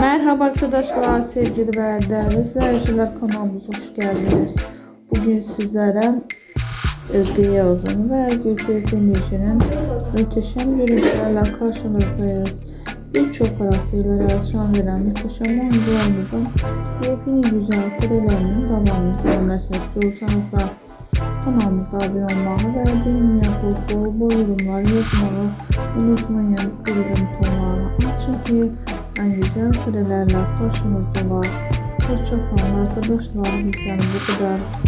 Merhaba arkadaşlar, sevgili ve değerli izleyiciler kanalımıza hoş geldiniz. Bugün sizlere Özge Yavuz'un ve Gökbel Demirci'nin muhteşem görüntülerle karşınızdayız. Birçok karakterlere şan veren muhteşem oyuncularımızın yepyeni güzel karelerinin devamını görmesini istiyorsanız kanalımıza abone olmayı ve beğeni yapıp bol bol yorumlar yazmayı unutmayın. Bildirim tonlarını açın ki en güzel karelerle karşınızdalar. Hoşçakalın arkadaşlar bizden bu kadar.